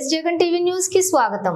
Yes Jagan TV న్యూస్కి స్వాగతం.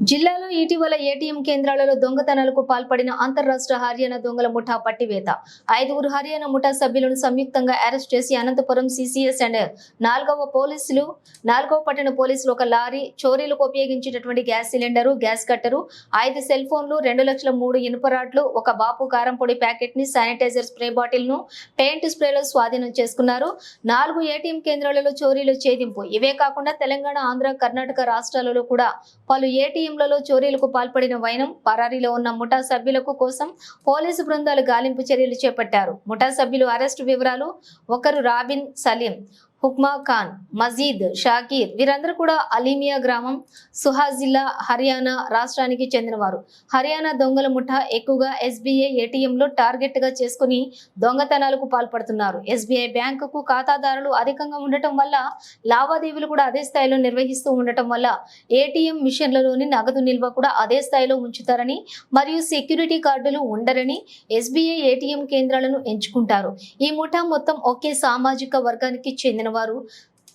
జిల్లాలో ఇటీవల ఏటీఎం కేంద్రాలలో దొంగతనాలకు పాల్పడిన అంతర్రాష్ట్ర హర్యానా దొంగల ముఠా పట్టివేత. ఐదుగురు హర్యానా ముఠా సభ్యులను సంయుక్తంగా అరెస్ట్ చేసి అనంతపురం సిసిఎస్ అండ్ నాలుగవ పోలీసులు నాలుగవ పట్టణ పోలీసులు ఒక లారీ చోరీలకు ఉపయోగించేటటువంటి గ్యాస్ సిలిండరు గ్యాస్ కట్టరు ఐదు సెల్ ఫోన్లు రెండు లక్షల మూడు ఇనుపరాట్లు ఒక బాపు కారం పొడి ప్యాకెట్ని శానిటైజర్ స్ప్రే బాటిల్ను పెయింట్ స్ప్రేలో స్వాధీనం చేసుకున్నారు. నాలుగు ఏటీఎం కేంద్రాలలో చోరీలు ఛేదింపు. ఇవే కాకుండా తెలంగాణ ఆంధ్ర కర్ణాటక రాష్ట్రాలలో కూడా పలు ఏటీఎం ఏటీఎంలలో చోరీలకు పాల్పడిన వైనం పరారీలో ఉన్న ముఠా సభ్యులకు కోసం పోలీసు బృందాలు గాలింపు చర్యలు చేపట్టారు. ముఠా సభ్యులు అరెస్టు వివరాలు ఒకరు రాబిన్ సలీం హుక్మా ఖాన్ మజీద్ షాకీర్ వీరందరూ కూడా అలీమియా గ్రామం సుహాజ్ జిల్లా హర్యానా రాష్ట్రానికి చెందినవారు. హర్యానా దొంగల ముఠా ఎక్కువగా ఎస్బీఐ ఏటీఎంలో టార్గెట్గా చేసుకుని దొంగతనాలకు పాల్పడుతున్నారు. ఎస్బీఐ బ్యాంకుకు ఖాతాదారులు అధికంగా ఉండటం వల్ల లావాదేవీలు కూడా అదే స్థాయిలో నిర్వహిస్తూ ఉండటం వల్ల ఏటీఎం మిషన్లలోని నగదు నిల్వ కూడా అదే స్థాయిలో ఉంచుతారని మరియు సెక్యూరిటీ కార్డులు ఉండరని ఎస్బీఐ ఏటీఎం కేంద్రాలను ఎంచుకుంటారు. ఈ ముఠా మొత్తం ఒకే సామాజిక వర్గానికి చెందిన వారు.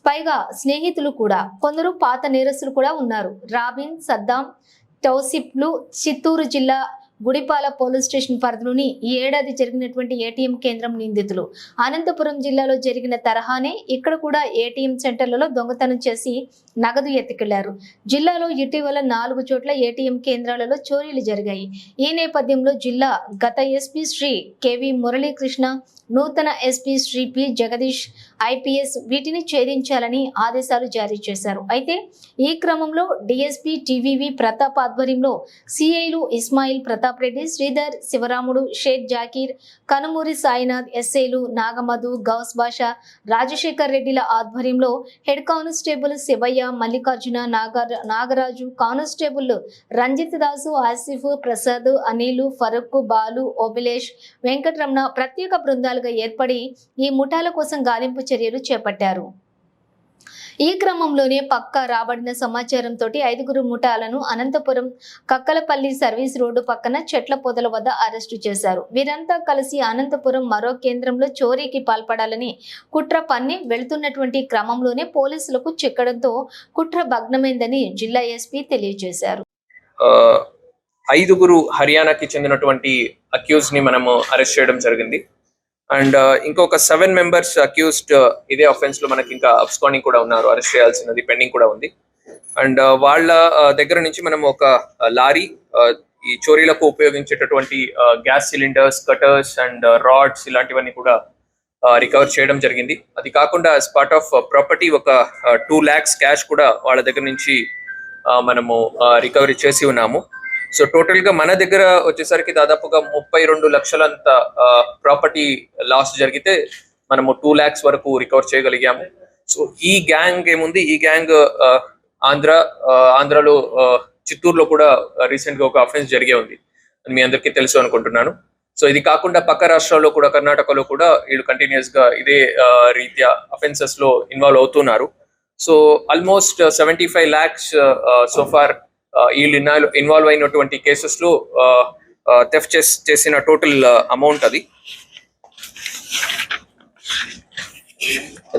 పైగా స్నేహితులు కూడా కొందరు పాత నేరస్తులు కూడా ఉన్నారు. రాబిన్ సద్దాం టౌసిప్లు చిత్తూరు జిల్లా గుడిపాల పోలీస్ స్టేషన్ పరిధిలోని ఈ ఏడాది జరిగినటువంటి ఏటీఎం కేంద్రం నిందితులు. అనంతపురం జిల్లాలో జరిగిన తరహానే ఇక్కడ కూడా ఏటీఎం సెంటర్లలో దొంగతనం చేసి నగదు ఎత్తుకెళ్ళారు. జిల్లాలో ఇటీవల నాలుగు చోట్ల ఏటీఎం కేంద్రాలలో చోరీలు జరిగాయి. ఈ నేపథ్యంలో జిల్లా గత ఎస్పీ శ్రీ కెవి మురళీకృష్ణ నూతన SP Sri P Jagadish IPS వీటిని ఛేదించాలని ఆదేశాలు జారీ చేశారు. అయితే ఈ క్రమంలో డిఎస్పీ టీవీవి ప్రతాప్ ఆధ్వర్యంలో సిఐలు ఇస్మాయిల్ ప్రతాప్ రెడ్డి శ్రీధర్ శివరాముడు షేక్ జాకీర్ కనుమూరి సాయినాథ్ ఎస్ఐలు నాగమధు గౌస్ బాషా రాజశేఖర్ రెడ్డిల ఆధ్వర్యంలో head constable Sivayya Mallikarjuna Nagar Nagaraju constable Ranjith Dasu Asif Prasad Anil Farooq Balu Obilesh Venkataramana ప్రత్యేక బృందాలుగా ఏర్పడి ఈ ముఠాల కోసం గాలింపు చర్యలు చేపట్టారు. ఈ క్రమంలోనే పక్క రాబడిన సమాచారంతో ఐదుగురు ముఠాలను అనంతపురం కక్కలపల్లి సర్వీస్ రోడ్డు పక్కన చెట్ల పొదల వద్ద అరెస్టు చేశారు. వీరంతా కలిసి అనంతపురం మరో కేంద్రంలో చోరీకి పాల్పడాలని కుట్ర పన్ని వెళుతున్నటువంటి క్రమంలోనే పోలీసులకు చిక్కడంతో కుట్ర భగ్నమైందని జిల్లా ఎస్పీ తెలియజేశారు. ఐదుగురు హర్యానాకి చెందినటువంటి అక్యూజ్ని మనము అరెస్ట్ చేయడం జరిగింది. అండ్ ఇంకొక సెవెన్ మెంబర్స్ అక్యూస్డ్ ఇదే అఫెన్స్లో మనకి ఇంకా అబ్స్కానింగ్ కూడా ఉన్నారు. అరెస్ట్ చేయాల్సినది పెండింగ్ కూడా ఉంది. అండ్ వాళ్ళ దగ్గర నుంచి మనం ఒక లారీ ఈ చోరీలకు ఉపయోగించేటటువంటి gas cylinders cutters and rods ఇలాంటివన్నీ కూడా రికవర్ చేయడం జరిగింది. అది కాకుండా యాజ్ పార్ట్ ఆఫ్ ప్రాపర్టీ ఒక టూ ల్యాక్స్ క్యాష్ కూడా వాళ్ళ దగ్గర నుంచి మనము రికవరీ చేసి ఉన్నాము. సో టోటల్గా మన దగ్గర వచ్చేసరికి దాదాపుగా ముప్పై రెండు లక్షలంత ప్రాపర్టీ లాస్ జరిగితే మనము టూ ల్యాక్స్ వరకు రికవర్ చేయగలిగాము. సో ఈ గ్యాంగ్ ఏముంది? ఈ గ్యాంగ్ ఆంధ్ర ఆంధ్రలో చిత్తూరులో కూడా రీసెంట్గా ఒక అఫెన్స్ జరిగే ఉంది అని మీ అందరికీ తెలుసు అనుకుంటున్నాను. సో ఇది కాకుండా పక్క రాష్ట్రాల్లో కూడా కర్ణాటకలో కూడా వీళ్ళు కంటిన్యూస్గా ఇదే రీత్యా అఫెన్సెస్లో ఇన్వాల్వ్ అవుతున్నారు. So almost seventy five lakhs so far వీళ్ళు ఇన్వాల్వ్ ఇన్వాల్వ్ అయినటువంటి కేసెస్లో థెఫ్ట్ చేసిన టోటల్ అమౌంట్ అది.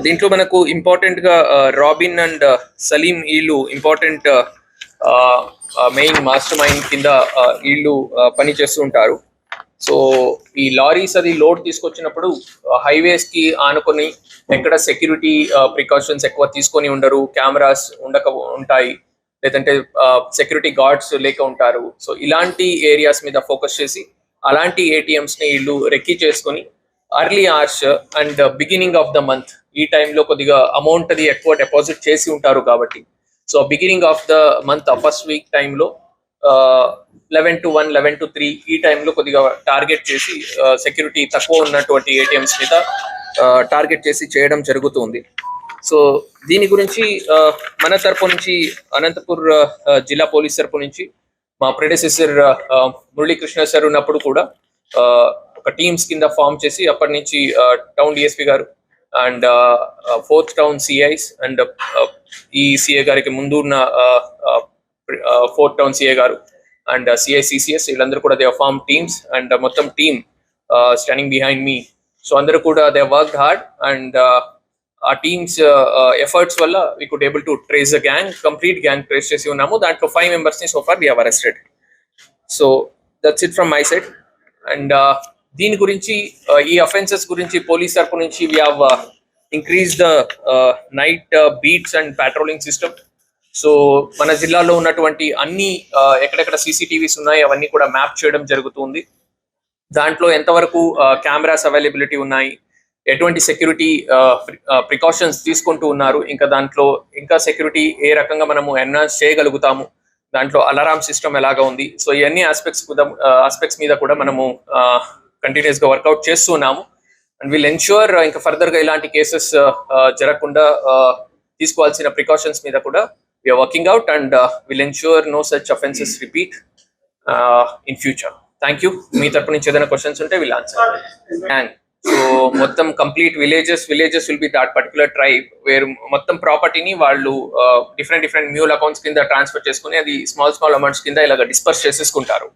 దీంట్లో మనకు ఇంపార్టెంట్గా రాబిన్ అండ్ సలీం వీళ్ళు ఇంపార్టెంట్ మెయిన్ మాస్టర్ మైండ్ కింద వీళ్ళు పనిచేస్తూ పని చేస్తూ ఉంటారు. సో ఈ లారీస్ అది లోడ్ తీసుకొచ్చినప్పుడు హైవేస్కి ఆనుకొని ఎక్కడ సెక్యూరిటీ ప్రికాషన్స్ ఎక్కువ తీసుకొని ఉండరు కెమెరాస్ ఉండక ఉంటాయి. లేదంటే సెక్యూరిటీ గార్డ్స్ లేక ఉంటారు. సో ఇలాంటి ఏరియాస్ మీద ఫోకస్ చేసి అలాంటి ఏటీఎంస్ని వీళ్ళు రెక్కి చేసుకొని early arch and beginning of the month ఈ టైంలో కొద్దిగా అమౌంట్ అది ఎక్కువ డిపాజిట్ చేసి ఉంటారు కాబట్టి. So beginning of the month first week టైంలో eleven to one eleven to three ఈ టైంలో కొద్దిగా టార్గెట్ చేసి సెక్యూరిటీ తక్కువ ఉన్నటువంటి ఏటీఎంస్ మీద టార్గెట్ చేసి చేయడం జరుగుతుంది. సో దీని గురించి మన తరపు నుంచి అనంతపూర్ జిల్లా పోలీస్ తరపు నుంచి మా ప్రెడెసెసర్ మురళీకృష్ణ సార్ ఉన్నప్పుడు కూడా ఒక టీమ్స్ కింద ఫామ్ చేసి అప్పటి నుంచి టౌన్ డిఎస్పీ గారు and fourth town CIs and ఈ సిఏ గారికి ముందు ఉన్న ఫోర్త్ టౌన్ సిఏ గారు అండ్ సిఐసిసిఎస్ వీళ్ళందరూ కూడా దే ఫార్మ్ టీమ్స్ అండ్ మొత్తం team standing behind me so అందరూ కూడా దే వర్క్ హార్డ్ అండ్ ఆ టీమ్స్ ఎఫర్ట్స్ uh, uh, వల్ల we could able to trace a gang complete gang trace చేసి ఉన్నాము. దాంట్లో ఫైవ్ మెంబర్స్ని so far we arrested so that's it from my side and దీని గురించి uh, ఈ offences గురించి పోలీస్ తరపు నుంచి we have increase the night beats and patrolling system so మన జిల్లాలో ఉన్నటువంటి అన్ని ఎక్కడెక్కడ సీసీటీవీస్ ఉన్నాయి అవన్నీ కూడా మ్యాప్ చేయడం జరుగుతుంది దాంట్లో ఎంతవరకు కెమెరాస్ అవైలబిలిటీ ఉన్నాయి ఎటువంటి సెక్యూరిటీ ప్రికాషన్స్ uh, uh, తీసుకుంటూ ఉన్నారు? ఇంకా దాంట్లో ఇంకా సెక్యూరిటీ ఏ రకంగా మనము ఎన్హాన్స్ చేయగలుగుతాము? దాంట్లో అలారామ్ సిస్టమ్ ఎలాగా ఉంది? సో ఇవన్నీ ఆస్పెక్ట్స్ ఆస్పెక్ట్స్ uh, మీద కూడా మనము కంటిన్యూస్గా వర్కౌట్ చేస్తూ ఉన్నాము. అండ్ విల్ ఎన్ష్యూర్ ఇంకా ఫర్దర్గా ఇలాంటి కేసెస్ జరగకుండా తీసుకోవాల్సిన ప్రికాషన్స్ మీద కూడా we're working out and will ensure no such offences repeat in future thank you మీ తరపు నుంచి ఏదైనా క్వశ్చన్స్ ఉంటే విల్ ఆన్సర్ అండ్ సో మొత్తం complete villages villages will be that particular tribe where మొత్తం ప్రాపర్టీని వాళ్ళు డిఫరెంట్ డిఫరెంట్ మ్యూల్ అకౌంట్స్ కింద transfer చేసుకుని అది స్మాల్ స్మాల్ అమౌంట్స్ కింద ఇలాగ disperse చేసేసుకుంటారు.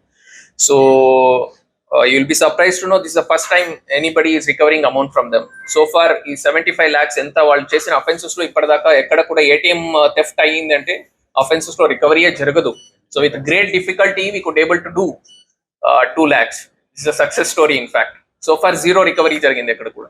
So you will be surprise to know this the first time anybody is recovering amount from them so far ఈ seventy five lakhs ఎంత వాళ్ళు చేసిన అఫెన్సెస్లో ఇప్పటిదాకా ఎక్కడ కూడా ఏటీఎం థెఫ్ట్ అయ్యిందంటే అఫెన్సెస్లో రికవరీయే జరగదు. So with great difficulty we could able to do two lakhs is a success story in fact so far zero recovery జరిగింది ఎక్కడ కూడా.